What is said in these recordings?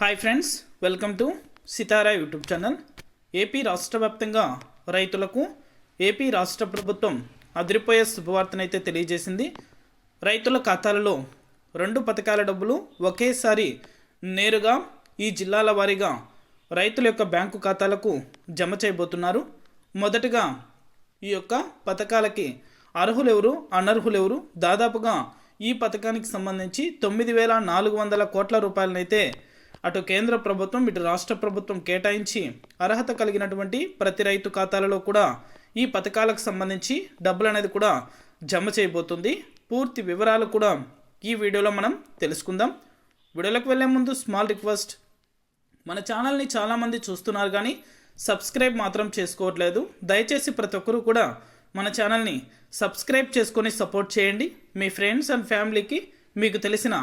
Hi friends welcome to Sitara YouTube channel AP రాష్ట్ర వ్యాప్తంగా రైతులకు ఏపీ రాష్ట్ర ప్రభుత్వం అదిరిపోయే శుభవార్తనైతే తెలియజేసింది. రైతుల ఖాతాలలో రెండు పథకాల డబ్బులు ఒకేసారి నేరుగా ఈ జిల్లాల వారీగా రైతుల యొక్క బ్యాంకు ఖాతాలకు జమ చేయబోతున్నారు. మొదటగా ఈ యొక్క పథకాలకి అర్హులెవరు అనర్హులెవరు? దాదాపుగా ఈ పథకానికి సంబంధించి తొమ్మిది వేల నాలుగు వందల కోట్ల రూపాయలనైతే అటు కేంద్ర ప్రభుత్వం ఇటు రాష్ట్ర ప్రభుత్వం కేటాయించి అర్హత కలిగినటువంటి ప్రతి రైతు ఖాతాలలో కూడా ఈ పథకాలకు సంబంధించి డబ్బులు అనేది కూడా జమ చేయబోతుంది. పూర్తి వివరాలు కూడా ఈ వీడియోలో మనం తెలుసుకుందాం. వీడియోలోకి వెళ్ళే ముందు స్మాల్ రిక్వెస్ట్. మన ఛానల్ని చాలామంది చూస్తున్నారు కానీ సబ్స్క్రైబ్ మాత్రం చేసుకోవట్లేదు. దయచేసి ప్రతి ఒక్కరూ కూడా మన ఛానల్ని సబ్స్క్రైబ్ చేసుకొని సపోర్ట్ చేయండి. మీ ఫ్రెండ్స్ అండ్ ఫ్యామిలీకి మీకు తెలిసిన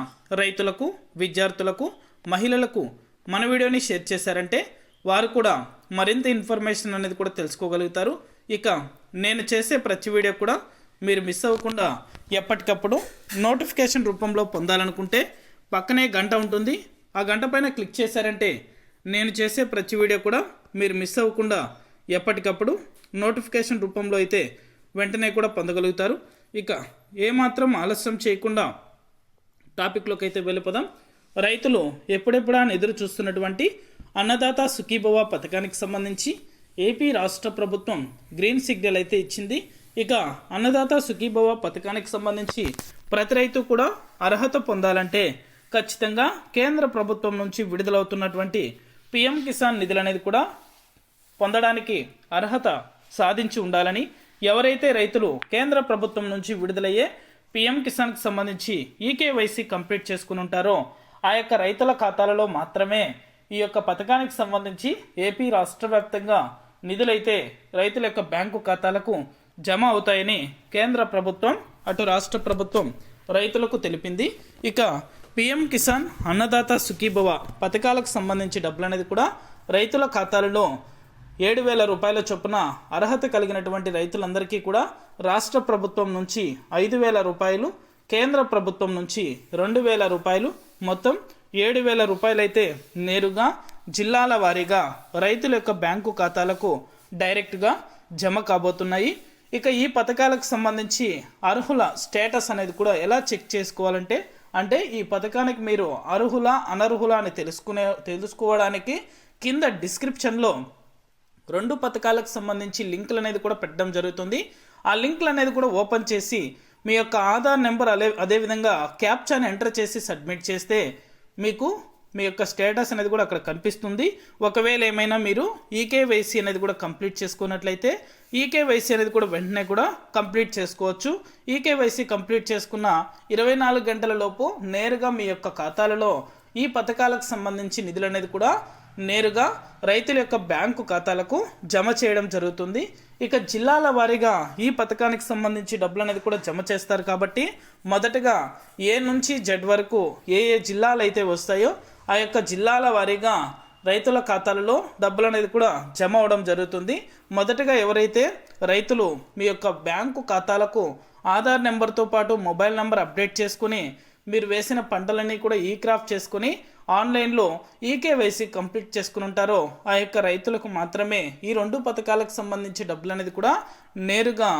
రైతులకు విద్యార్థులకు మహిళలకు మన వీడియోని షేర్ చేశారంటే వారు కూడా మరింత ఇన్ఫర్మేషన్ అనేది కూడా తెలుసుకోగలుగుతారు. ఇక నేను చేసే ప్రతి వీడియో కూడా మీరు మిస్ అవ్వకుండా ఎప్పటికప్పుడు నోటిఫికేషన్ రూపంలో పొందాలనుకుంటే పక్కనే గంట ఉంటుంది. ఆ గంట పైన క్లిక్ చేశారంటే నేను చేసే ప్రతి వీడియో కూడా మీరు మిస్ అవ్వకుండా ఎప్పటికప్పుడు నోటిఫికేషన్ రూపంలో అయితే వెంటనే కూడా పొందగలుగుతారు. ఇక ఏమాత్రం ఆలస్యం చేయకుండా టాపిక్లోకి అయితే వెళ్ళిపోదాం. రైతులు ఎప్పుడెప్పుడా ఎదురు చూస్తున్నటువంటి అన్నదాత సుఖీభవ పథకానికి సంబంధించి ఏపీ రాష్ట్ర ప్రభుత్వం గ్రీన్ సిగ్నల్ అయితే ఇచ్చింది. ఇక అన్నదాత సుఖీభవ పథకానికి సంబంధించి ప్రతి రైతు కూడా అర్హత పొందాలంటే ఖచ్చితంగా కేంద్ర ప్రభుత్వం నుంచి విడుదలవుతున్నటువంటి పిఎం కిసాన్ నిధులు అనేది కూడా పొందడానికి అర్హత సాధించి ఉండాలని ఎవరైతే రైతులు కేంద్ర ప్రభుత్వం నుంచి విడుదలయ్యే పిఎం కిసాన్కి సంబంధించి ఈకేవైసీ కంప్లీట్ చేసుకుని ఉంటారో ఆ యొక్క రైతుల ఖాతాలలో మాత్రమే ఈ యొక్క పథకానికి సంబంధించి ఏపీ రాష్ట్ర వ్యాప్తంగా నిధులైతే రైతుల యొక్క బ్యాంకు ఖాతాలకు జమ అవుతాయని కేంద్ర ప్రభుత్వం అటు రాష్ట్ర ప్రభుత్వం రైతులకు తెలిపింది. ఇక పిఎం కిసాన్ అన్నదాత సుఖీభవ పథకాలకు సంబంధించి డబ్బులు అనేది కూడా రైతుల ఖాతాలలో ఏడు వేల రూపాయల చొప్పున అర్హత కలిగినటువంటి రైతులందరికీ కూడా రాష్ట్ర ప్రభుత్వం నుంచి ఐదు వేల రూపాయలు కేంద్ర ప్రభుత్వం నుంచి రెండు వేల రూపాయలు మొత్తం ఏడు వేల రూపాయలైతే నేరుగా జిల్లాల వారీగా రైతుల యొక్క బ్యాంకు ఖాతాలకు డైరెక్ట్గా జమ కాబోతున్నాయి. ఇక ఈ పథకాలకు సంబంధించి అర్హుల స్టేటస్ అనేది కూడా ఎలా చెక్ చేసుకోవాలంటే అంటే ఈ పథకానికి మీరు అర్హుల అనర్హుల అని తెలుసుకునే తెలుసుకోవడానికి కింద డిస్క్రిప్షన్లో రెండు పథకాలకు సంబంధించి లింకులు అనేది కూడా పెట్టడం జరుగుతుంది. ఆ లింకులు అనేది కూడా ఓపెన్ చేసి మీ యొక్క ఆధార్ నెంబర్ అదే అదేవిధంగా క్యాప్చాని ఎంటర్ చేసి సబ్మిట్ చేస్తే మీకు మీ యొక్క స్టేటస్ అనేది కూడా అక్కడ కనిపిస్తుంది. ఒకవేళ ఏమైనా మీరు ఈకేవైసీ అనేది కూడా కంప్లీట్ చేసుకున్నట్లయితే ఈకేవైసీ అనేది కూడా వెంటనే కూడా కంప్లీట్ చేసుకోవచ్చు. ఈకేవైసీ కంప్లీట్ చేసుకున్న ఇరవై నాలుగు గంటల లోపు నేరుగా మీ యొక్క ఖాతాలలో ఈ పథకాలకు సంబంధించి నిధులు అనేది కూడా నేరుగా రైతుల యొక్క బ్యాంకు ఖాతాలకు జమ చేయడం జరుగుతుంది. ఇక జిల్లాల వారీగా ఈ పథకానికి సంబంధించి డబ్బులు అనేది కూడా జమ చేస్తారు కాబట్టి మొదటగా ఏ నుంచి జెడ్ వరకు ఏ ఏ జిల్లాలు అయితే వస్తాయో ఆ యొక్క జిల్లాల వారీగా రైతుల ఖాతాలలో డబ్బులు అనేది కూడా జమ అవడం జరుగుతుంది. మొదటగా ఎవరైతే రైతులు మీ యొక్క బ్యాంకు ఖాతాలకు ఆధార్ నెంబర్తో పాటు మొబైల్ నెంబర్ అప్డేట్ చేసుకుని మీరు వేసిన పంటలన్నీ కూడా ఈ క్రాఫ్ట్ చేసుకుని ఆన్లైన్లో ఈకేవైసీ కంప్లీట్ చేసుకుని ఉంటారో ఆ యొక్క రైతులకు మాత్రమే ఈ రెండు పథకాలకు సంబంధించి డబ్బులు అనేది కూడా నేరుగా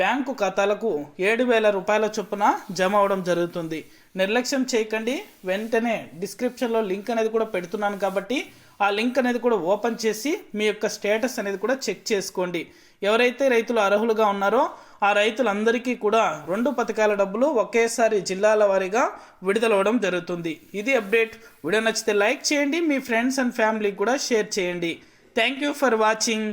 బ్యాంకు ఖాతాలకు ఏడు వేల రూపాయల చొప్పున జమ అవడం జరుగుతుంది. నిర్లక్ష్యం చేయకండి. వెంటనే డిస్క్రిప్షన్లో లింక్ అనేది కూడా పెడుతున్నాను కాబట్టి ఆ లింక్ అనేది కూడా ఓపెన్ చేసి మీ యొక్క స్టేటస్ అనేది కూడా చెక్ చేసుకోండి. ఎవరైతే రైతులు అర్హులుగా ఉన్నారో ఆ రైతులందరికీ కూడా రెండు పథకాల డబ్బులు ఒకేసారి జిల్లాల వారీగా విడుదలవ్వడం జరుగుతుంది. ఇది అప్డేట్. వీడియో నచ్చితే లైక్ చేయండి. మీ ఫ్రెండ్స్ అండ్ ఫ్యామిలీకి కూడా షేర్ చేయండి. Thank you for watching.